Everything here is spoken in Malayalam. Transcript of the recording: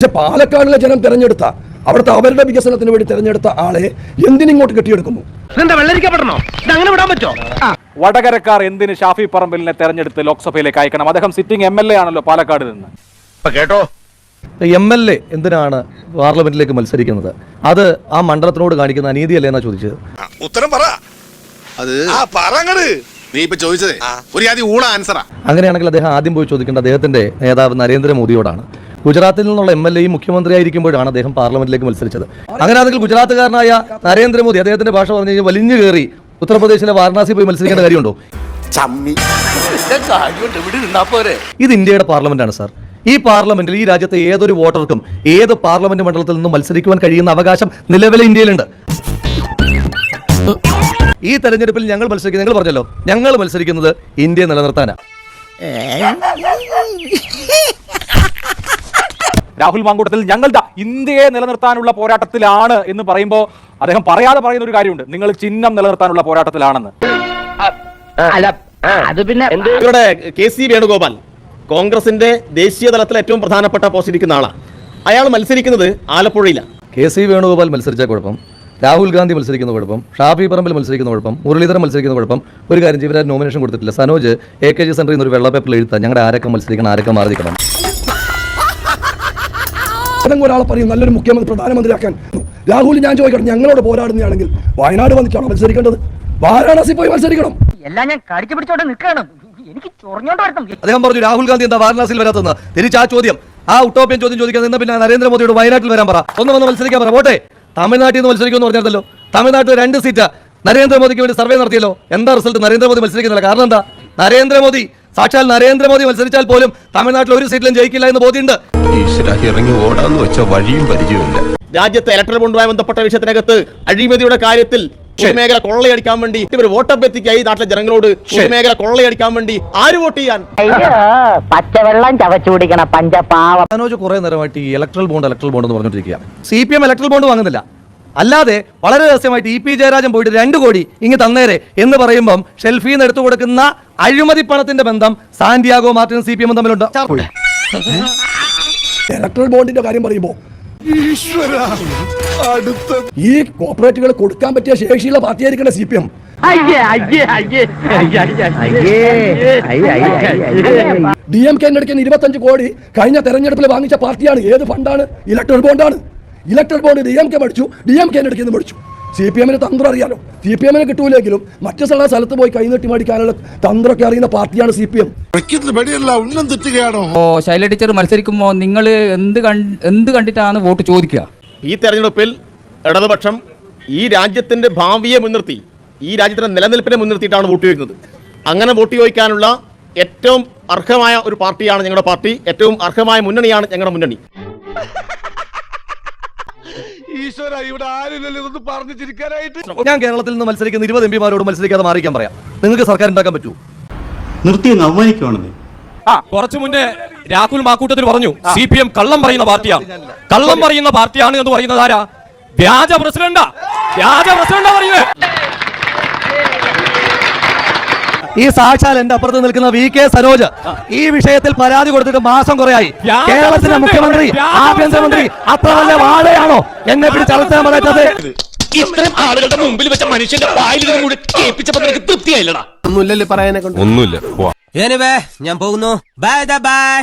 പക്ഷെ പാലക്കാടിലെ ജനം തെരഞ്ഞെടുത്ത അവിടുത്തെ അവരുടെ വികസനത്തിന് വേണ്ടി തെരഞ്ഞെടുത്ത ആളെ എന്തിനിങ്ങോട്ട് കെട്ടിയെടുക്കുന്നു? വടകരക്കാർ എന്തിന് ഷാഫി പറമ്പിലിനെ തെരഞ്ഞെടുത്ത് ലോക്സഭയിലേക്ക് അയക്കണം? അദ്ദേഹം സിറ്റിംഗ് എം എൽ എ ആണല്ലോ പാലക്കാട് നിന്ന്. കേട്ടോ? എം എൽ എ എന്തിനാണ് പാർലമെന്റിലേക്ക് മത്സരിക്കുന്നത്? അത് ആ മണ്ഡലത്തിനോട് കാണിക്കുന്ന അനീതി അല്ലേ എന്നാ ചോദിച്ചത്? ഉത്തരം പറ. അത് ആ പറങ്ങട്. നീ ഇപ്പൊ ചോദിച്ചതേ. ഒരു ആദ്യം ഊള ആൻസറാ അങ്ങനെയാണെങ്കിൽ അദ്ദേഹം ആദ്യം പോയി ചോദിക്കേണ്ട അദ്ദേഹത്തിന്റെ നേതാവ് നരേന്ദ്രമോദിയോടാണ്. ഗുജറാത്തിൽ നിന്നുള്ള എം എൽ എയും മുഖ്യമന്ത്രിയായിരിക്കുമ്പോഴാണ് അദ്ദേഹം പാർലമെന്റിലേക്ക് മത്സരിച്ചത്. അങ്ങനെയാണെങ്കിൽ ഗുജറാത്തുകാരനായ നരേന്ദ്രമോദി അദ്ദേഹത്തിന്റെ ഭാഷ പറഞ്ഞു കഴിഞ്ഞാൽ വലിഞ്ഞു കയറി ഉത്തർപ്രദേശിലെ വാരണാസി പോയി മത്സരിക്കേണ്ട കാര്യമുണ്ടോ? ഇത് ഇന്ത്യയുടെ പാർലമെന്റ് ആണ് സാർ. ഈ പാർലമെന്റിൽ ഈ രാജ്യത്തെ ഏതൊരു വോട്ടർക്കും ഏത് പാർലമെന്റ് മണ്ഡലത്തിൽ നിന്നും മത്സരിക്കുവാൻ കഴിയുന്ന അവകാശം നിലവിലെ ഇന്ത്യയിലുണ്ട്. ഈ തെരഞ്ഞെടുപ്പിൽ ഞങ്ങൾ മത്സരിക്കുന്നത് നിങ്ങൾ പറഞ്ഞല്ലോ ഞങ്ങൾ മത്സരിക്കുന്നത് ഇന്ത്യ നിലനിർത്താനാണ് രാഹുൽ മാങ്കൂട്ടത്തിൽ ഞങ്ങളുടെ ഇന്ത്യയെ നിലനിർത്താനുള്ള പോരാട്ടത്തിലാണ് എന്ന് പറയുമ്പോൾ അദ്ദേഹം പറയാതെ പറയുന്ന ഒരു കാര്യമുണ്ട്. നിങ്ങൾ ചിഹ്നം നിലനിർത്താനുള്ള പോരാട്ടത്തിലാണെന്ന്. അത് പിന്നെ ഇവരുടെ കെ സി വേണുഗോപാൽ കോൺഗ്രസിന്റെ ദേശീയ തലത്തിൽ ഏറ്റവും പ്രധാനപ്പെട്ട പോസ്റ്റ് ഇരിക്കുന്ന ആളാണ് അയാൾ മത്സരിക്കുന്നത് ആലപ്പുഴയിലാണ് കെ സി വേണുഗോപാൽ മത്സരിച്ച കുഴപ്പം. രാഹുൽ ഗാന്ധി മത്സരിക്കുന്ന കുഴപ്പം. ഷാഫി പറമ്പിൽ മത്സരിക്കുന്ന കുഴപ്പം. മുരളീധരൻ മത്സരിക്കുന്ന കുഴപ്പം. ഒരു കാര്യം ജീവരാജ് നോമിനേഷൻ കൊടുത്തിട്ടില്ല. സനോജ് എ കെ ജി സെന്ററിൽ നിന്ന് ഒരു വെള്ള പേപ്പറിൽ എഴുത്താം ഞങ്ങളുടെ ആരൊക്കെ മത്സരിക്കണം ആരൊക്കെ മാറി നിൽക്കണം ഏതെങ്കിലും ഒരാളെ പറയും നല്ലൊരു മുഖ്യമന്ത്രി പ്രധാനമന്ത്രിയാക്കാൻ. രാഹുൽ ഞാൻ ചോദിക്കട്ടെ ഞങ്ങളോട് പോരാടുന്നതാണെങ്കിൽ വയനാട് വന്നിട്ടാണ് മത്സരിക്കേണ്ടത്? വാരാണസി പോയി മത്സരിക്കണം. എല്ലാം ഞാൻ കടിച്ചു പിടിച്ചോണ്ട് നിൽക്കണം എനിക്ക് അദ്ദേഹം പറഞ്ഞു രാഹുൽ ഗാന്ധി എന്താ വാരണാസിയിൽ വരാത്തെന്ന് തിരിച്ച് ആ ചോദ്യം ആ ഉട്ടോപ്യൻ ചോദ്യം ചോദിക്കാൻ നിന്ന് പിന്നെ നരേന്ദ്രമോദിയോട് വയനാട്ടിൽ വരാൻ പറ. ഒന്ന് വന്ന് മത്സരിക്കാൻ പറ. പോട്ടെ. തമിഴ്നാട്ടിൽ നിന്ന് മത്സരിക്കുമെന്ന് പറഞ്ഞല്ലോ തമിഴ്നാട്ടിൽ രണ്ട് സീറ്റ്. നരേന്ദ്രമോദിക്ക് വേണ്ടി സർവേ നടത്തിയല്ലോ. എന്താ റിസൾട്ട് നരേന്ദ്രമോദി മത്സരിക്കുന്നില്ല. കാരണം എന്താ? നരേന്ദ്രമോദി സാക്ഷാൽ നരേന്ദ്രമോദി മത്സരിച്ചാൽ പോലും തമിഴ്നാട്ടിൽ ഒരു സീറ്റിലും ജയിക്കില്ല എന്ന് ബോധ്യമുണ്ട്. ഇറങ്ങി ഓടാന്ന് വെച്ച വഴിയും പരിചയമില്ല. രാജ്യത്തെ ഇലക്ട്രൽ ബോണ്ടുമായി ബന്ധപ്പെട്ട വിഷയത്തിനകത്ത് അഴിമതിയുടെ കാര്യത്തിൽ മേഖല കൊള്ളയടിക്കാൻ വേണ്ടി ഇവർ വോട്ടഭ്യർത്ഥിക്കായി നാട്ടിലെ ജനങ്ങളോട് മേഖല കൊള്ളയടിക്കാൻ വേണ്ടി ആര് വോട്ട് ചെയ്യാൻ? അയ്യോ പച്ചവെള്ളം ചവച്ചു കുടിക്കണ പഞ്ചപാവ. മനോജ് കുറെ നേരമായിട്ട് ഈ ഇലക്ട്രൽ ബോണ്ട് ഇലക്ട്രൽ ബോണ്ട് എന്ന് പറഞ്ഞുകൊണ്ടിരിക്കുക C P M electoral bond വാങ്ങുന്നില്ല. അല്ലാതെ വളരെ രഹസ്യമായിട്ട് ഇ പി ജയരാജൻ പോയിട്ട് രണ്ട് കോടി ഇങ്ങ് തന്നേരെ എന്ന് പറയുമ്പം ഷെൽഫിൽ നിന്ന് എടുത്തു കൊടുക്കുന്ന അഴിമതി പണത്തിന്റെ ബന്ധം സാന്റിയാഗോ മാർട്ടിനും സി പി എമ്മും തമ്മിലുണ്ട് ഇലക്ട്രൽ ബോണ്ടിന്റെ കാര്യം പറയുമ്പോൾ ഈ കോർപ്പറേറ്റുകൾ കൊടുക്കാൻ പറ്റിയ ശേഷിയുള്ള പാർട്ടിയായിരിക്കണം സി പി എം അയ്യേ അയ്യേ അയ്യേ അയ്യേ ഡി എം കെ എടുക്കുന്ന ഇരുപത്തഞ്ച് കോടി കഴിഞ്ഞ തെരഞ്ഞെടുപ്പിൽ വാങ്ങിച്ച പാർട്ടിയാണ് ഏത് ഫണ്ടാണ് electoral ബോണ്ടാണ് electoral bond D M K പഠിച്ചു ഡി എം കെ എടുക്കുന്നത് പഠിച്ചു. സി പി എമ്മിന് തന്ത്രം അറിയാലോ. സി പി എമ്മിന് കിട്ടൂലെങ്കിലും മറ്റു സ്ഥല സ്ഥലത്ത് പോയി കൈനീട്ടി മേടിക്കാനുള്ള തന്ത്രമൊക്കെ അറിയുന്ന പാർട്ടിയാണ് സി പി എം വെടിയല്ല ഉന്നം തെറ്റുകയാണോ? ഓ ശൈല ടീച്ചർ മത്സരിക്കുമ്പോൾ നിങ്ങൾ എന്ത് എന്ത് കണ്ടിട്ടാണ് വോട്ട് ചോദിക്കുക? ഈ തെരഞ്ഞെടുപ്പിൽ ഇടതുപക്ഷം ഈ രാജ്യത്തിന്റെ ഭാവിയെ മുൻനിർത്തി ഈ രാജ്യത്തിന്റെ നിലനിൽപ്പിനെ മുൻനിർത്തിയിട്ടാണ് വോട്ട് ചോദിക്കുന്നത്. അങ്ങനെ വോട്ട് ചോദിക്കാനുള്ള ഏറ്റവും അർഹമായ ഒരു പാർട്ടിയാണ് ഞങ്ങളുടെ പാർട്ടി ഏറ്റവും അർഹമായ മുന്നണിയാണ് ഞങ്ങളുടെ മുന്നണി. ഈശ്വര ഇവിടെ ആരില്ലല്ലോ ഇതൊന്ന് പറഞ്ഞു ചിരിക്കാനായിട്ട്. ഞാൻ കേരളത്തിൽ നിന്ന് മത്സരിക്കുന്ന ഇരുപത് എം പിമാരോട് മത്സരിക്കാതെ മാറിക്കാൻ പറയാം. നിങ്ങൾക്ക് സർക്കാർ ഉണ്ടാക്കാൻ പറ്റൂ. നിർത്തി അവമാനിക്കുവാണെന്നേ. കുറച്ചു മുന്നേ രാഹുൽ മാക്കൂട്ടത്തിൽ പറഞ്ഞു സി പി എം കള്ളം പറയുന്ന പാർട്ടിയാണ് കള്ളം പറയുന്ന പാർട്ടിയാണ് എന്ന് പറയുന്നത് ആരാ? വ്യാജ പ്രസിഡന്റാ. വ്യാജ പ്രസിഡന്റാ പറയുന്നത് ഈ സാക്ഷാൽ എന്റെ അപ്പുറത്ത് നിൽക്കുന്ന വി കെ സരോജ്. ഈ വിഷയത്തിൽ പരാതി കൊടുത്തിട്ട് മാസം കുറയായി. കേരളത്തിലെ കേരളത്തിന്റെ മുഖ്യമന്ത്രി ആഭ്യന്തരമന്ത്രി അത്ര നല്ല വാഴയാണോ എന്നെ പിടിച്ച് അളത്താൻ പറ്റാത്തത് ഇത്രയും ആളുകളുടെ മുമ്പിൽ വെച്ച മനുഷ്യന്റെ വായിൽ കൂടി കേൾപ്പിച്ചപ്പോ നിനക്ക് തൃപ്തിയായില്ലടാ. ഒന്നുമില്ല. ഞാൻ പോകുന്നു. Bye bye